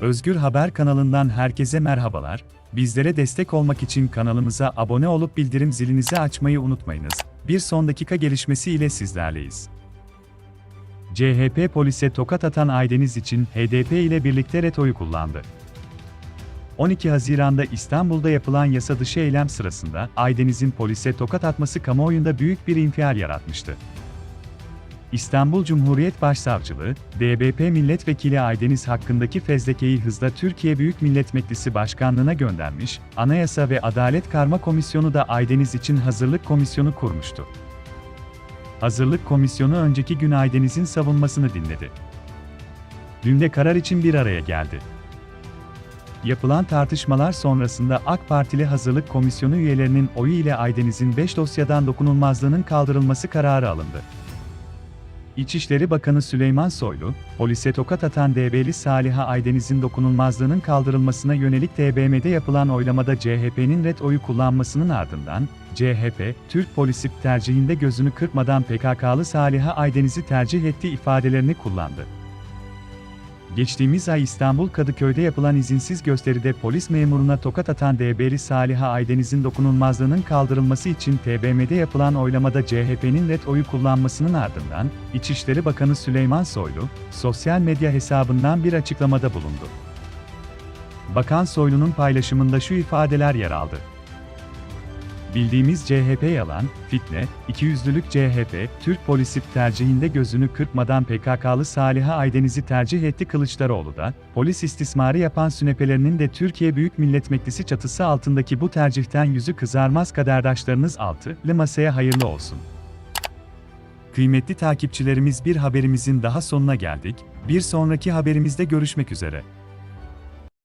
Özgür Haber kanalından herkese merhabalar. Bizlere destek olmak için kanalımıza abone olup bildirim zilinizi açmayı unutmayınız. Bir son dakika gelişmesi ile sizlerleyiz. CHP polise tokat atan Aydeniz için HDP ile birlikte ret oyu kullandı. 12 Haziran'da İstanbul'da yapılan yasa dışı eylem sırasında Aydeniz'in polise tokat atması kamuoyunda büyük bir infial yaratmıştı. İstanbul Cumhuriyet Başsavcılığı, DBP Milletvekili Aydeniz hakkındaki fezlekeyi hızla Türkiye Büyük Millet Meclisi Başkanlığına göndermiş, Anayasa ve Adalet Karma Komisyonu da Aydeniz için hazırlık komisyonu kurmuştu. Hazırlık komisyonu önceki gün Aydeniz'in savunmasını dinledi. Dün de karar için bir araya geldi. Yapılan tartışmalar sonrasında AK Partili Hazırlık Komisyonu üyelerinin oyu ile Aydeniz'in 5 dosyadan dokunulmazlığının kaldırılması kararı alındı. İçişleri Bakanı Süleyman Soylu, polise tokat atan DB'li Saliha Aydeniz'in dokunulmazlığının kaldırılmasına yönelik TBMM'de yapılan oylamada CHP'nin ret oyu kullanmasının ardından, CHP, Türk polisi tercihinde gözünü kırpmadan PKK'lı Saliha Aydeniz'i tercih ettiği ifadelerini kullandı. Geçtiğimiz ay İstanbul Kadıköy'de yapılan izinsiz gösteride polis memuruna tokat atan DB'li Saliha Aydeniz'in dokunulmazlığının kaldırılması için TBMM'de yapılan oylamada CHP'nin ret oyu kullanmasının ardından, İçişleri Bakanı Süleyman Soylu, sosyal medya hesabından bir açıklamada bulundu. Bakan Soylu'nun paylaşımında şu ifadeler yer aldı. Bildiğimiz CHP yalan, fitne, ikiyüzlülük CHP, Türk polisi tercihinde gözünü kırpmadan PKK'lı Saliha Aydeniz'i tercih etti Kılıçdaroğlu da, polis istismarı yapan sünepelerinin de Türkiye Büyük Millet Meclisi çatısı altındaki bu tercihten yüzü kızarmaz kaderdaşlarınız altı, masaya hayırlı olsun. Kıymetli takipçilerimiz bir haberimizin daha sonuna geldik, bir sonraki haberimizde görüşmek üzere.